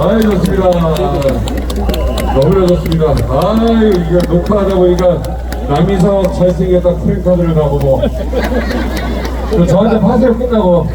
아이 좋습니다. 너무나 좋습니다. 아유 이거 녹화하다 보니까 남이석 잘생겼다 프랭카드를 나보고 저 저한테 파세요 끝나고